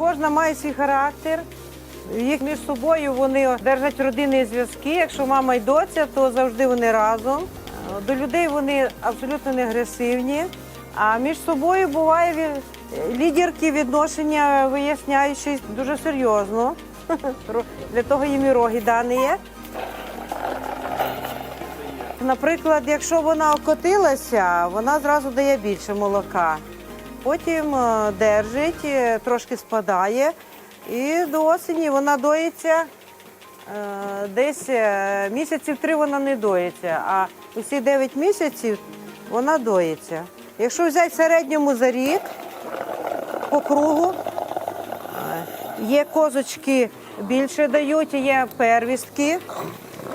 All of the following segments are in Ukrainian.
Кожна має свій характер. Їх між собою вони держать родинні зв'язки. Якщо мама й доця, то завжди вони разом. До людей вони абсолютно не агресивні. А між собою буває лідерки відношення виясняючи дуже серйозно. Для того їм і роги дані є. Наприклад, якщо вона окотилася, вона зразу дає більше молока. Потім е, держить, е, трошки спадає, і до осені вона доїться. е, Десь місяців три вона не доїться, а усі 9 місяців вона доїться. Якщо взяти в середньому за рік по кругу, є козочки більше дають, є первістки,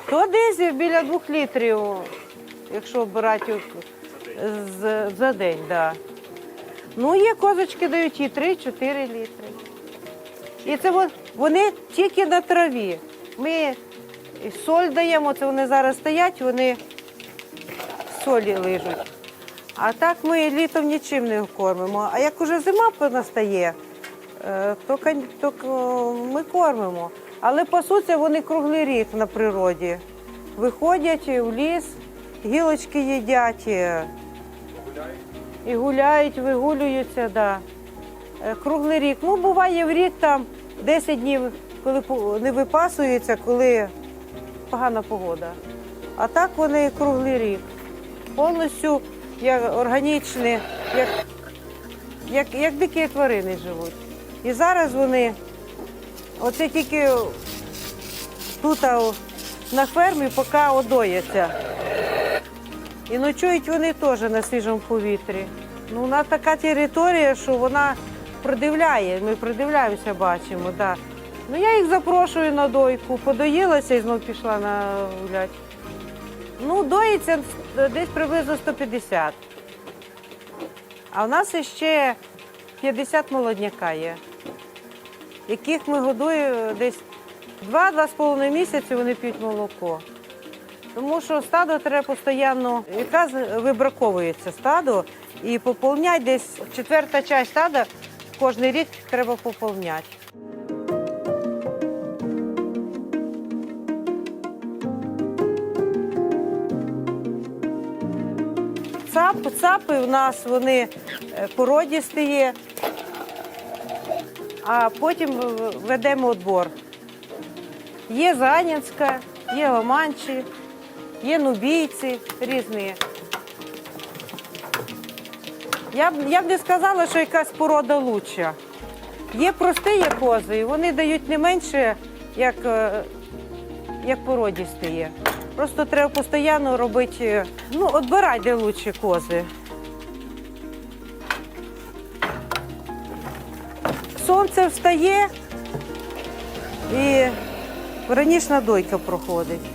то десь біля двох літрів, якщо брати за день. Да. Ну, є козочки дають і 3-4 літри. І це вони тільки на траві. Ми соль даємо, це вони зараз стоять, вони солі лижуть. А так ми літом нічим не кормимо. А як уже зима настає, е, то, ми кормимо. Але пасуться вони круглий рік на природі. Виходять в ліс, гілочки їдять. І гуляють, вигулюються, да. Е, Круглий рік. Ну, буває в рік там 10 днів, коли не випасуються, коли погана погода. А так вони круглий рік. Повністю як органічні, як, як, як дикі тварини живуть. І зараз вони, оце тільки тут на фермі, поки одояться. І ночують вони теж на свіжому повітрі. Ну, вона така територія, що вона придивляє. Ми придивляємося, бачимо. Да. Ну, я їх запрошую на дойку, подоїлася і знов пішла на гулять. Ну, доїться десь приблизно 150. А в нас ще 50 молодняка є, яких ми годуємо десь 2-2,5 місяці вони п'ють молоко. Тому що стадо треба постійно, якраз вибраковується стадо і поповняти десь четверта частина стада кожен рік треба поповняти. Цап, цапи у нас вони е, породісті є, а потім в- ведемо відбор. Є Занянська, є Ламанчі, є нубійці різні. Я б, я б не сказала, що якась порода лучша. Є прості є кози, і вони дають не менше, як, е, як породісті є. Просто треба постійно робити, е, ну, відбирати, де лучші кози. Сонце встає і ранішна дойка проходить.